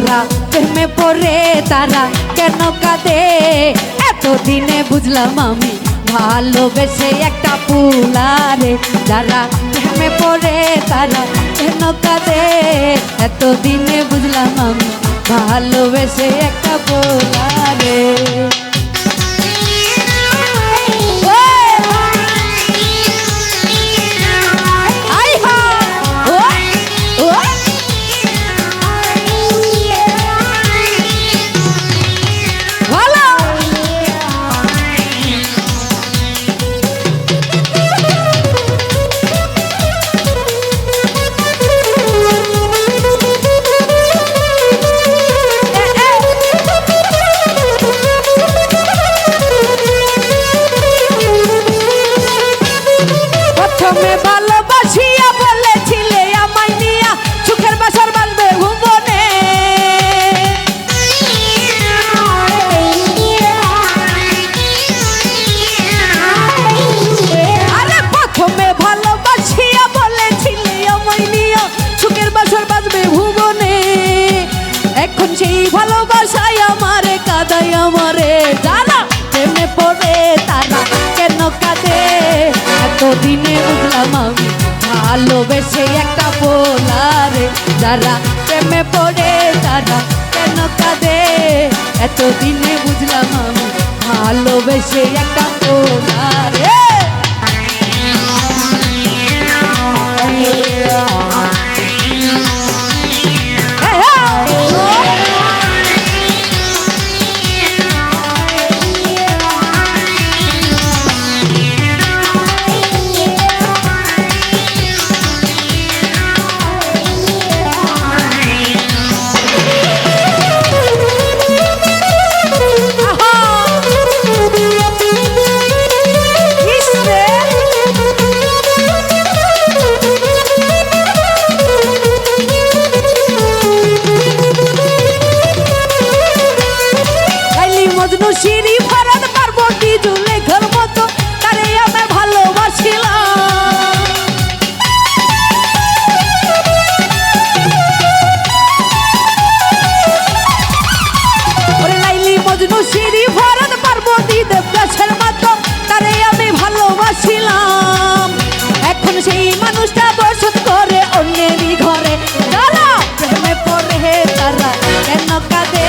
তারা, প্রেমে পড়ে তারা, কেন কাঁদে? এতদিনে বুঝলাম আমি ভালোবেসে একটা পুলারে যারা প্রেমে পড়ে তারা, কেন কাঁদে? এতদিনে বুঝলাম আমি ভালোবেসে একটা পোলারে ভালোবাসিয়া বলেছিলে আমায় নিয়া। সুখের বাসর বাঁধবে ভুবনে আরে প্রথমে ভালোবাসিয়া বলেছিলে আমায় নিয়া। সুখের বাসর বাঁধবে ভুবনে এখন সেই ভালোবাসায় আমারে কাদাই এতদিনে বুঝলাম আমি? ভালোবেসে একটা পোলারে, যারা প্রেমে পড়ে, তারা কেন কাঁদে? এতদিনে বুঝলাম আমি, ভালোবেসে একটা সিঁড়ি ফারাদ পার্বতী দেবদাসের মতো, তারে আমি ভালোবাসিলাম। এখন সেই মানুষটা বসত করে অন্যেরই ঘরে। যারা প্রেমে পড়ে তারা কেন কাঁদে?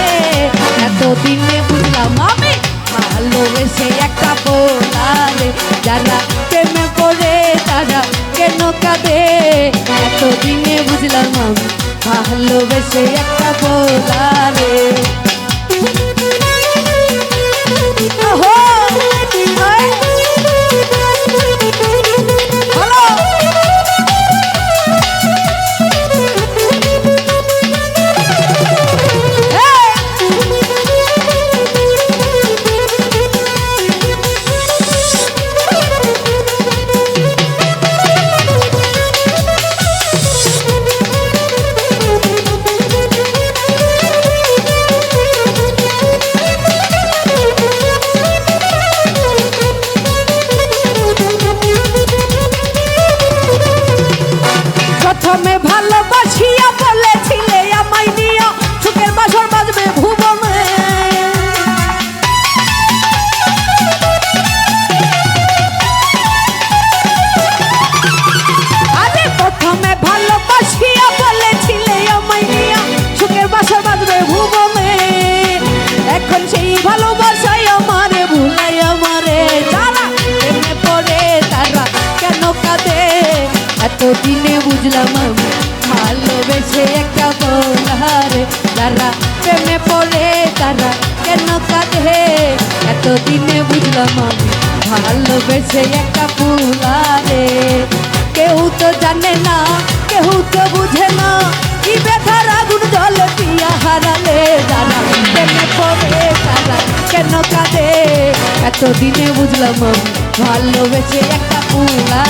এতদিনে বুঝলাম আমি ভালোবেসে একটা বোলারে। যারা প্রেমে পড়ে, তারা কেন কাঁদে? এতদিনে বুঝলাম আমি ভালোবেসে একটা বোলারে। প্রথমে ভালোবাসিয়া বলেছিলে আমায় নিয়া সুখের বাসর বাজবে ভুবনে। আরে প্রথমে ভালোবাসিয়া বলেছিলে আমায় নিয়া সুখের বাসর বাজবে ভুবনে। এখন সেই ভালোবাসায় এতদিনে বুঝলাম আমি, ভালোবেসে একটা বলারে তারা প্রেমে পড়ে, তারা কেন কাঁদে? এতদিনে বুঝলাম আমি, ভালোবেসে একটা ফুলারে কেউ তো জানে না, কেউ তো বুঝে না, কি ব্যথার আগুন জলে পিয়া হারালে। যারা প্রেমে পড়ে, তারা কেন কাঁদে? এতদিনে বুঝলাম আমি, ভালোবেসে একটা ফুলারে